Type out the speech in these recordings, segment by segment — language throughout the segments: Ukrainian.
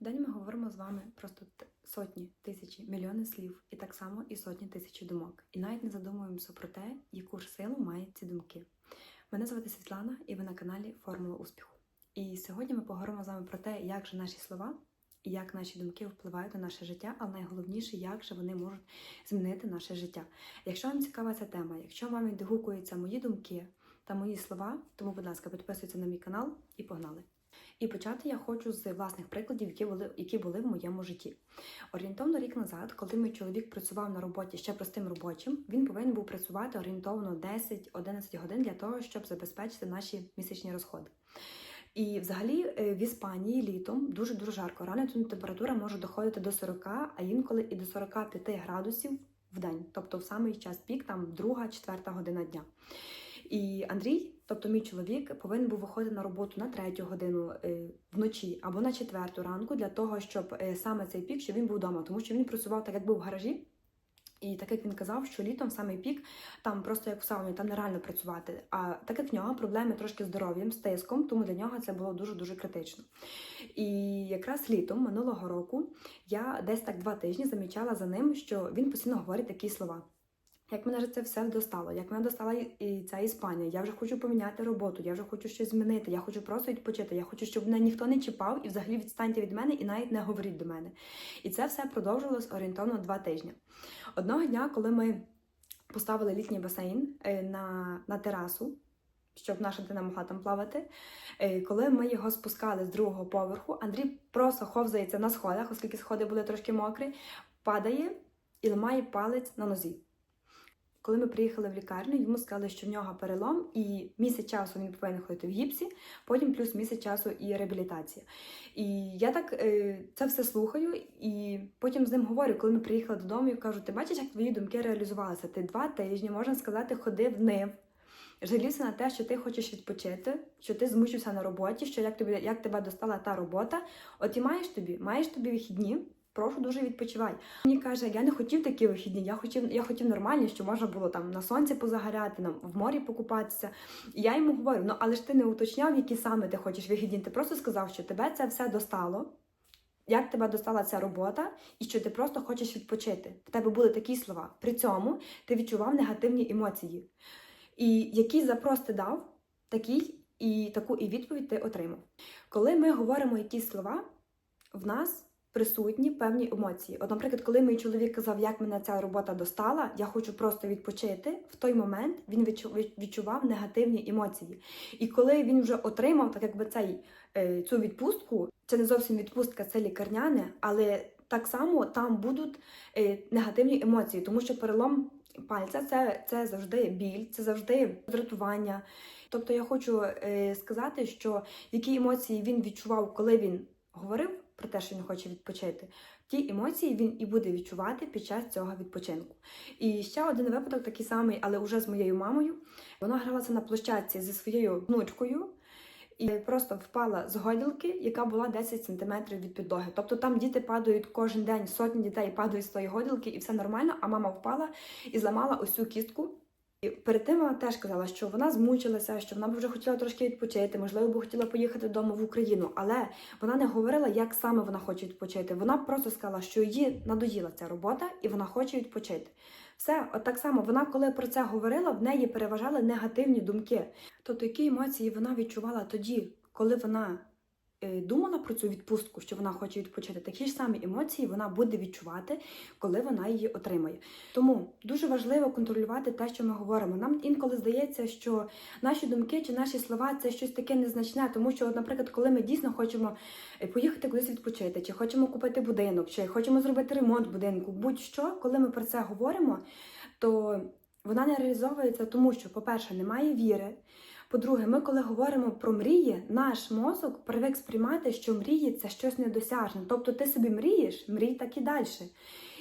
День ми говоримо з вами просто сотні, тисячі, мільйони слів, і так само і сотні тисячі думок. І навіть не задумуємося про те, яку ж силу мають ці думки. Мене звати Світлана, і ви на каналі Формула успіху. І сьогодні ми поговоримо з вами про те, як же наші слова і як наші думки впливають на наше життя, але найголовніше, як же вони можуть змінити наше життя. Якщо вам цікава ця тема, якщо вам відгукуються мої думки та мої слова, тому, будь ласка, підписуйтесь на мій канал і погнали. І почати я хочу з власних прикладів, які були, які були в моєму житті. Орієнтовно рік назад, коли мій чоловік працював на роботі ще простим робочим, він повинен був працювати орієнтовно 10-11 годин для того, щоб забезпечити наші місячні розходи. І взагалі е, в Іспанії літом дуже дуже жарко. Рано температура може доходити до 40, а інколи і до 45 градусів в день, тобто в самий час пік, там друга, четверта година дня. І Андрій, тобто мій чоловік, повинен був виходити на роботу на третю годину е, вночі або на четверту ранку для того, щоб е, саме цей пік, щоб він був вдома, тому що він працював так, якби в гаражі. І так як він казав, що літом в самий пік там просто як в сауні, там нереально працювати. А так як в нього проблеми трошки здоров'ям, з тиском, тому для нього це було дуже дуже критично. І якраз літом минулого року я десь так два тижні замічала за ним, що він постійно говорить такі слова. Як мене ж це все достало, як мене достала і- ця Іспанія, я вже хочу поміняти роботу, я вже хочу щось змінити, я хочу просто відпочити, я хочу, щоб мене ніхто не чіпав і взагалі відстаньте від мене і навіть не говоріть до мене. І це все продовжувалось орієнтовно два тижні. Одного дня, коли ми поставили літній басейн е, на, на терасу, щоб наша дитина могла там плавати. е, Коли ми його спускали з другого поверху, Андрій просто ховзається на сходах, оскільки сходи були трошки мокрі, падає і ламає палець на нозі. Коли ми приїхали в лікарню, йому сказали, що в нього перелом, і місяць часу він повинен ходити в гіпсі, потім плюс місяць часу і реабілітація. І я так е, це все слухаю, і потім з ним говорю, коли ми приїхали додому, я кажу: ти бачиш, як твої думки реалізувалися? Ти два тижні, можна сказати, ходив нив. Жалівся на те, що ти хочеш відпочити, що ти змучився на роботі, що як тобі як тебе достала та робота. От і маєш тобі, маєш тобі вихідні. Прошу дуже відпочивай. Мені каже, я не хотів такі вихідні, я хотів, я хотів нормальні, що можна було там на сонці позагоряти, на, в морі покупатися. І я йому говорю: ну але ж ти не уточняв, які саме ти хочеш вихідні. Ти просто сказав, що тебе це все достало, як тебе достала ця робота, і що ти просто хочеш відпочити. В тебе були такі слова. При цьому ти відчував негативні емоції. І який запрос ти дав, такий і таку і відповідь ти отримав. Коли ми говоримо якісь слова, в нас присутні певні емоції. От, наприклад, коли мій чоловік казав, як мене ця робота достала, я хочу просто відпочити. В той момент він відчу- відчував негативні емоції. І коли він вже отримав, так якби цей е, цю відпустку, це не зовсім відпустка, це лікарняне, але так само там будуть е, негативні емоції, тому що перелом пальця це, це завжди біль, це завжди дратування. Тобто я хочу е, сказати, що які емоції він відчував, коли він говорив про те, що він хоче відпочити, ті емоції він і буде відчувати під час цього відпочинку. І ще один випадок, такий самий, але вже з моєю мамою. Вона гралася на площадці зі своєю внучкою. І просто впала з годілки, яка була 10 см від підлоги. Тобто там діти падають кожен день, сотні дітей падають з тої годілки, і все нормально. А мама впала і зламала цю кістку. І перед тим вона теж казала, що вона змучилася, що вона б вже хотіла трошки відпочити, можливо, б хотіла поїхати додому в Україну, але вона не говорила, як саме вона хоче відпочити. Вона просто сказала, що їй надоїла ця робота і вона хоче відпочити. Все, от так само вона, коли про це говорила, в неї переважали негативні думки. Тобто, які емоції вона відчувала тоді, коли вона думала про цю відпустку, що вона хоче відпочити, такі ж самі емоції вона буде відчувати, коли вона її отримає. Тому дуже важливо контролювати те, що ми говоримо. Нам інколи здається, що наші думки чи наші слова це щось таке незначне, тому що, наприклад, коли ми дійсно хочемо е, поїхати кудись відпочити, чи хочемо купити будинок, чи хочемо зробити ремонт будинку, будь-що, коли ми про це говоримо, то вона не реалізовується, тому що, по-перше, немає віри. По-друге, ми, коли говоримо про мрії, наш мозок привик сприймати, що мрії це щось недосяжне. Тобто ти собі мрієш, мрій так і далі.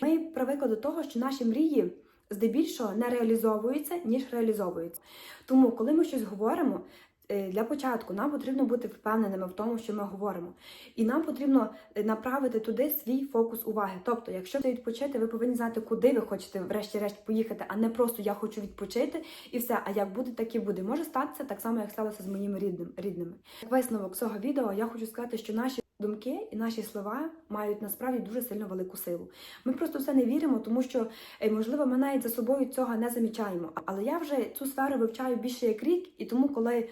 Ми привикли до того, що наші мрії здебільшого не реалізовуються, ніж реалізовуються. Тому, коли ми щось говоримо, для початку нам потрібно бути впевненими в тому, що ми говоримо. І нам потрібно е, направити туди свій фокус уваги. Тобто, якщо ви відпочити, ви повинні знати, куди ви хочете, врешті-решт, поїхати, а не просто я хочу відпочити і все. А як буде, так і буде. Може статися так само, як сталося з моїми рідним, рідними. Висновок цього відео, я хочу сказати, що наші думки і наші слова мають насправді дуже сильно велику силу. Ми просто в це не віримо, тому що е, можливо ми навіть за собою цього не замічаємо. Але я вже цю сферу вивчаю більше як рік, і тому, коли е,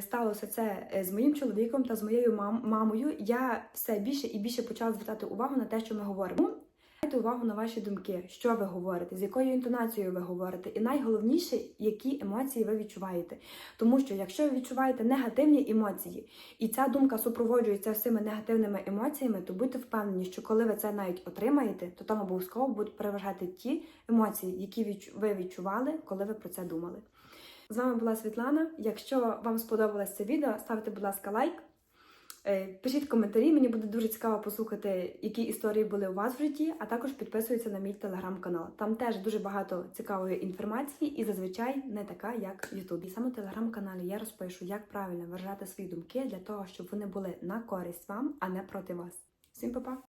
сталося це е, з моїм чоловіком та з моєю мам- мамою, я все більше і більше почала звертати увагу на те, що ми говоримо. Звертайте увагу на ваші думки, що ви говорите, з якою інтонацією ви говорите, і найголовніше, які емоції ви відчуваєте. Тому що якщо ви відчуваєте негативні емоції, і ця думка супроводжується всіми негативними емоціями, то будьте впевнені, що коли ви це навіть отримаєте, то там обов'язково будуть переважати ті емоції, які ви відчували, коли ви про це думали. З вами була Світлана. Якщо вам сподобалось це відео, ставте, будь ласка, лайк. Е, Пишіть коментарі, мені буде дуже цікаво послухати, які історії були у вас в житті, а також підписуйтесь на мій телеграм-канал. Там теж дуже багато цікавої інформації і зазвичай не така, як в Ютубі. Саме в телеграм-каналі я розпишу, як правильно виражати свої думки для того, щоб вони були на користь вам, а не проти вас. Всім па-па!